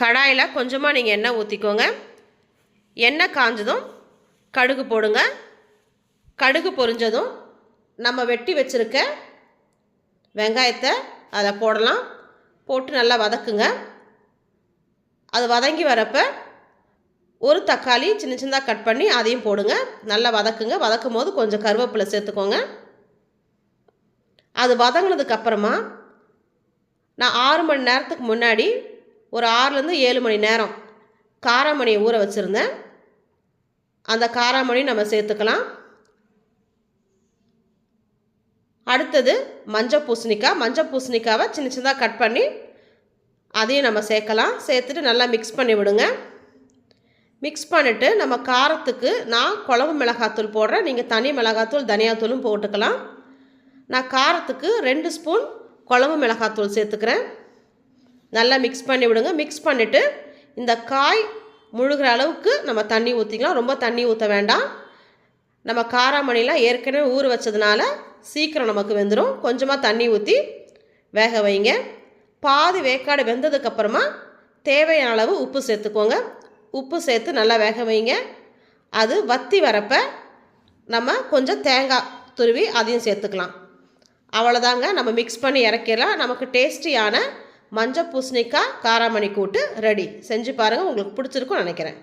கடாயில் கொஞ்சமாக நீங்கள் எண்ணெய் ஊற்றிக்கோங்க எண்ணெய் காஞ்சதும் கடுகு போடுங்க. கடுகு பொரிஞ்சதும் நம்ம வெட்டி வச்சுருக்க வெங்காயத்தை அதில் போடலாம். போட்டு நல்லா வதக்குங்க. அது வதங்கி வரப்போ ஒரு தக்காளி சின்ன சின்னதாக கட் பண்ணி அதையும் போடுங்க. நல்லா வதக்குங்க. வதக்கும் போது கொஞ்சம் கருவேப்பிலை சேர்த்துக்கோங்க. அது வதங்கினதுக்கப்புறமா நான் ஆறு மணி நேரத்துக்கு முன்னாடி ஒரு ஆறுலேருந்து ஏழு மணி நேரம் காராமணியை ஊற வச்சுருந்தேன் அந்த காராமணி நம்ம சேர்த்துக்கலாம். அடுத்தது மஞ்சள் பூசணிக்காய். மஞ்சள் பூசணிக்காவை சின்ன சின்னதாக கட் பண்ணி அதையும் நம்ம சேர்க்கலாம். சேர்த்துட்டு நல்லா மிக்ஸ் பண்ணி விடுங்க. மிக்ஸ் பண்ணிவிட்டு நம்ம காரத்துக்கு நான் குழம்பு மிளகாத்தூள் போடுறேன். நீங்கள் தனி மிளகாத்தூள் தனியாத்தூளும் போட்டுக்கலாம். நான் காரத்துக்கு ரெண்டு ஸ்பூன் குழம்பு மிளகாத்தூள் சேர்த்துக்கிறேன். நல்லா மிக்ஸ் பண்ணி விடுங்க. மிக்ஸ் பண்ணிவிட்டு இந்த காய் முழுகிற அளவுக்கு நம்ம தண்ணி ஊற்றிக்கலாம் ரொம்ப தண்ணி ஊற்ற வேண்டாம். நம்ம காராமணிலாம் ஏற்கனவே ஊற வச்சதுனால சீக்கிரம் நமக்கு வெந்துடும் கொஞ்சமாக தண்ணி ஊற்றி வேக வைங்க. பாதி வேக்காடு வெந்ததுக்கப்புறமா தேவையான அளவு உப்பு சேர்த்துக்கோங்க. உப்பு சேர்த்து நல்லா வேக வைங்க. அது வத்தி வரப்போ நம்ம கொஞ்சம் தேங்காய் துருவி அதையும் சேர்த்துக்கலாம். அவ்வளோதாங்க நம்ம மிக்ஸ் பண்ணி இறக்கிடலாம். நமக்கு டேஸ்டியான மஞ்சள் பூசணிக்காய் காராமணி கூட்டு ரெடி செஞ்சு பாருங்கள் உங்களுக்கு பிடிச்சிருக்கும்னு நினைக்கிறேன்.